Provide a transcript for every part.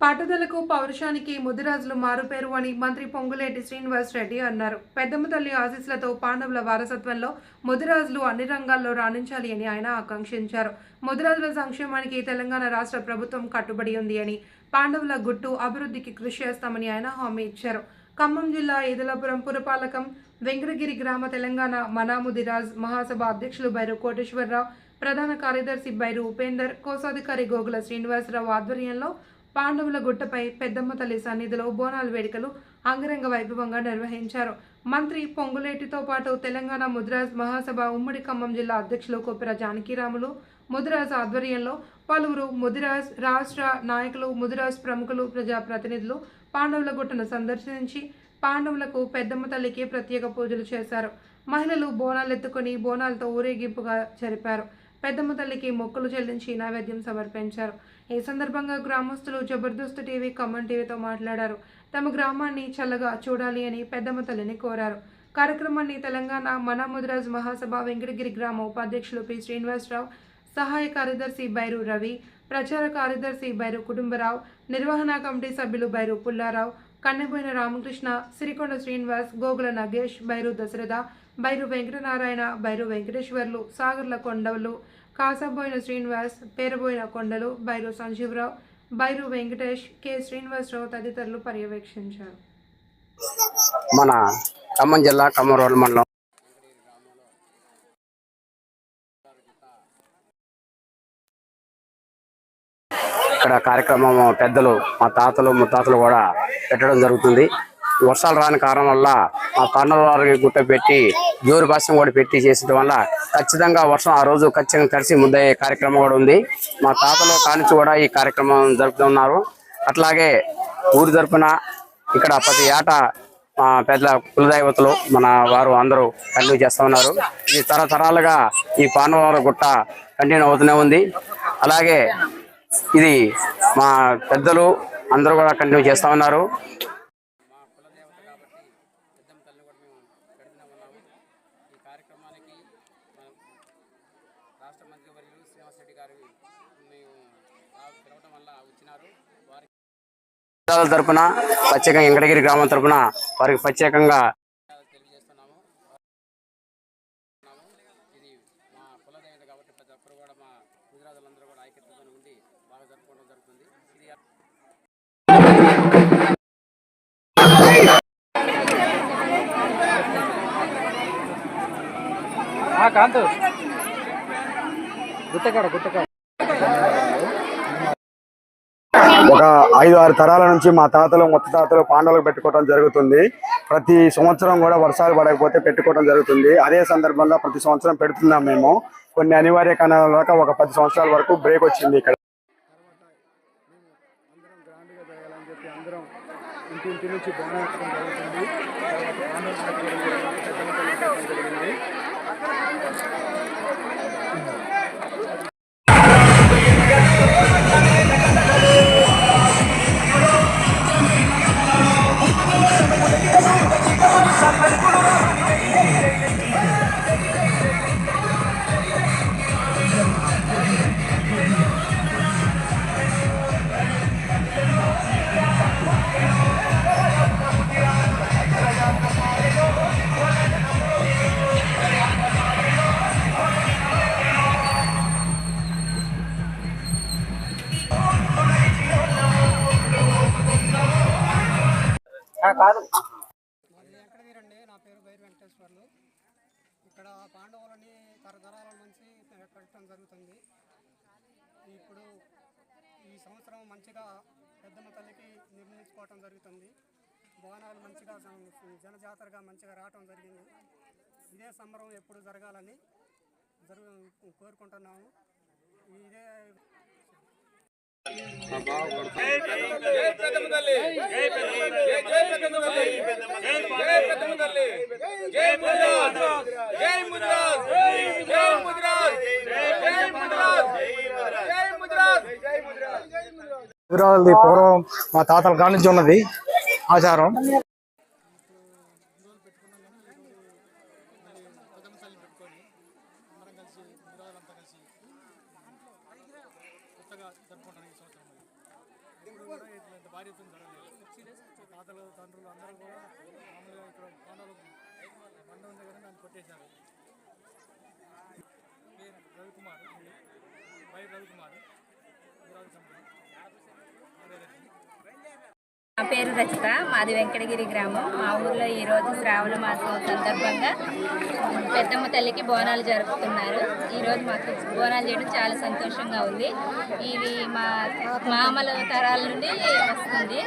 పట్టుదలకు పౌరుషానికి ముదిరాజులు మారుపేరు అని మంత్రి పొంగులేటి శ్రీనివాస్ రెడ్డి అన్నారు. పెద్దమ్మ తల్లి ఆశీస్సులతో పాండవుల వారసత్వంలో ముదిరాజులు అన్ని రంగాల్లో రాణించాలి అని ఆయన ఆకాంక్షించారు. ముదిరాజుల సంక్షేమానికి తెలంగాణ రాష్ట్ర ప్రభుత్వం కట్టుబడి ఉంది అని పాండవుల గుట్టు అభివృద్ధికి కృషి చేస్తామని ఆయన హామీ ఇచ్చారు. ఖమ్మం జిల్లా ఈదలాపురం పురపాలకం వెంకటగిరి గ్రామ తెలంగాణ మనాముదిరాజ్ మహాసభ అధ్యక్షులు బైరు కోటేశ్వరరావు ప్రధాన కార్యదర్శి బైరు ఉపేందర్ కోశాధికారి గోగుల శ్రీనివాసరావు ఆధ్వర్యంలో పాండవుల గుట్టపై పెద్దమ్మ తల్లి సన్నిధిలో బోనాల వేడుకలు అంగరంగ వైభవంగా నిర్వహించారు. మంత్రి పొంగులేటితో పాటు తెలంగాణ ముద్రాజ్ మహాసభ ఉమ్మడి ఖమ్మం జిల్లా అధ్యక్షులు కొప్పిర జానకిరాములు ముదిరాజ్ ఆధ్వర్యంలో పలువురు ముదిరాజ్ రాష్ట్ర నాయకులు ముదిరాజ్ ప్రముఖులు ప్రజాప్రతినిధులు పాండవుల గుట్టను సందర్శించి పాండవులకు పెద్దమ్మ తల్లికి ప్రత్యేక పూజలు చేశారు. మహిళలు బోనాలు ఎత్తుకొని బోనాలతో ఊరేగింపుగా జరిపారు. పెద్దమ్మ తల్లికి మొక్కులు చెల్లించి నైవేద్యం సమర్పించారు. ఈ సందర్భంగా గ్రామస్తులు జబర్దస్త్ టీవీ ఖమ్మం టీవీతో మాట్లాడారు. తమ గ్రామాన్ని చల్లగా చూడాలి అని పెద్దమ్మ తల్లిని కోరారు. కార్యక్రమాన్ని తెలంగాణ మన ముదిరాజ్ మహాసభ వెంకటగిరి గ్రామ ఉపాధ్యక్షులు పి. శ్రీనివాసరావు సహాయ కార్యదర్శి బైరు రవి ప్రచార కార్యదర్శి బైరు కుటుంబరావు నిర్వహణ కమిటీ సభ్యులు బైరు పుల్లారావు కన్నెబోయిన రామకృష్ణ సిరికొండ శ్రీనివాస్ గోగుల నగేష్ బైరు దశరథ బైరు వెంకటనారాయణ బైరు వెంకటేశ్వర్లు సాగర్ల కొండలు కాసాబోయిన శ్రీనివాస్ పేరబోయిన కొండలు బైరు సంజీవరావు బైరు వెంకటేష్ కె. శ్రీనివాసరావు తదితరులు పర్యవేక్షించారు. మన ఖమ్మం జిల్లా ఖమ్మం మండలం. ఇక్కడ కార్యక్రమం పెద్దలు మా తాతలు ముత్తాతలు కూడా పెట్టడం జరుగుతుంది. వర్షాలు రాని కారణం వల్ల మా కర్నూలు వారికి గుట్ట పెట్టి జోరు భాష్యం కూడా పెట్టి చేసడం వల్ల ఖచ్చితంగా వర్షం ఆ రోజు ఖచ్చితంగా తడిసి ముద్దయ్యే కార్యక్రమం కూడా ఉంది. మా తాతలో కానించి కూడా ఈ కార్యక్రమం జరుపుతున్నారు. అట్లాగే ఊరి తరపున ఇక్కడ ప్రతి ఏట మా పెద్ద కులదైవతలు మన వారు అందరూ కంటిన్యూ చేస్తూ ఉన్నారు. ఇది తరతరాలుగా ఈ పాండవర గుట్ట కంటిన్యూ అవుతూనే ఉంది. అలాగే ఇది మా పెద్దలు అందరూ కూడా కంటిన్యూ చేస్తూ ఉన్నారు రాష్ట్ర మంత్రి వర్యులు వల్ల వచ్చినారు. తరపున ప్రత్యేకంగా వెంకటగిరి గ్రామం తరపున వారికి ప్రత్యేకంగా తెలియజేస్తున్నాము. ఇది మా కులదేవత కాబట్టి ప్రతి ఒక్కరు కూడా మా గుజరాతులందరూ కూడా ఐక్యతతో ఉండి బాగా జరుపుకోవడం జరుగుతుంది. ఇది కాంతు. గుట్టకాడ గుట్టకాడ ఒక ఐదు ఆరు తరాల నుంచి మా తాతలు ముత్తతాతలు పాండవులకు పెట్టుకోవడం జరుగుతుంది. ప్రతి సంవత్సరం కూడా వర్షాలు పడకపోతే పెట్టుకోవడం జరుగుతుంది. అదే సందర్భంలో ప్రతి సంవత్సరం పెడుతున్నాం మేము. కొన్ని అనివార్య కారణాల వల్ల ఒక పది సంవత్సరాల వరకు బ్రేక్ వచ్చింది ఇక్కడ. ఇంటి నుంచి కాదు. మాది వెంకటవీరండి నా పేరు బైరు వెంకటేశ్వర్లు. ఇక్కడ పాండవులని తరతరాల నుంచి పెట్టడం జరుగుతుంది. ఇప్పుడు ఈ సంవత్సరం మంచిగా పెద్దమ్మ తల్లికి నిర్మించుకోవటం జరుగుతుంది. బోనాలు మంచిగా జనజాతరగా మంచిగా రావటం జరిగింది. ఇదే సంబరం ఎప్పుడు జరగాలని జరుగు కోరుకుంటున్నాము. ఇదే గుజరాత్ పూర్వం మా తాతల కానించి ఉన్నది ఆచారం. కొత్తగా జరుపుకుంటాను ఈ సంవత్సరం ఇప్పుడు కూడా ఇట్లా భారీ ఎత్తున జరగలేదు. తాతలు తండ్రులు అందరూ కూడా మామూలుగా ఇక్కడ పాండవులు బండ ఉంది కానీ దాన్ని కొట్టేశారు. పేరు రవికుమార్ వై రవికుమార్ గురాజు కంపెనీ కార్యదర్శి నా పేరు రచిత. మాది వెంకటగిరి గ్రామం. మా ఊర్లో ఈరోజు శ్రావణ మాసం సందర్భంగా పెద్దమ్మ తల్లికి బోనాలు జరుపుతున్నారు. ఈరోజు మాకు బోనాలు చేయడం చాలా సంతోషంగా ఉంది. ఇది మా మామల తరాల నుండి వస్తుంది.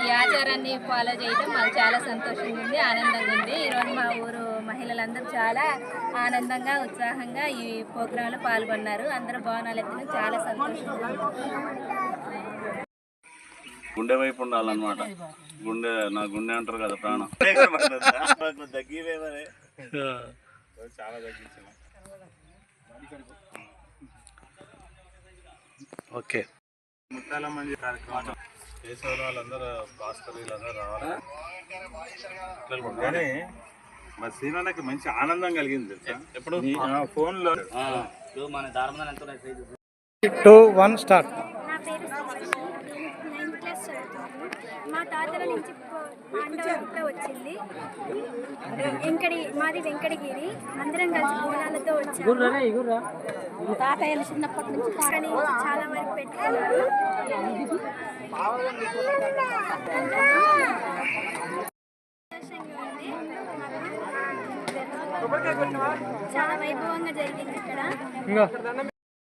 ఈ ఆచారాన్ని ఫాలో చేయడం మాకు చాలా సంతోషంగా ఉంది ఆనందంగా ఉంది. ఈరోజు మా ఊరు మహిళలందరూ చాలా ఆనందంగా ఉత్సాహంగా ఈ ప్రోగ్రాంలో పాల్గొన్నారు. అందరూ బోనాలు ఎత్తడం చాలా సంతోషంగా గుండె వైపు ఉండాలన్నమాట. గుండె నా గుండె అంటారు కదా ప్రాణం. చాలా ఓకే ముత్తాల మంది కార్యక్రమం చేసే వాళ్ళందరూ భాస్కర్ వీళ్ళందరూ రావాలి కానీ మా సీనాలకి మంచి ఆనందం కలిగింది తెలుసా ఎప్పుడు ఫోన్లో టూ వన్ స్టార్ట్ నా పేరు శ్రీలక్ష్మి నైన్త్ క్లాస్ చదువుతున్నాను మా తాతల నుంచి పాండవులతో వచ్చింది. వెంకడి మాది వెంకటగిరి. అందరం కలిసి బోనాలతో వచ్చాము. తాతయ్యలు చిన్నప్పటి నుంచి కానీ చాలా వరకు పెట్టుకున్నారు సంతోషంగా ఉంది. చాలా వైభవంగా జరిగింది ఇక్కడ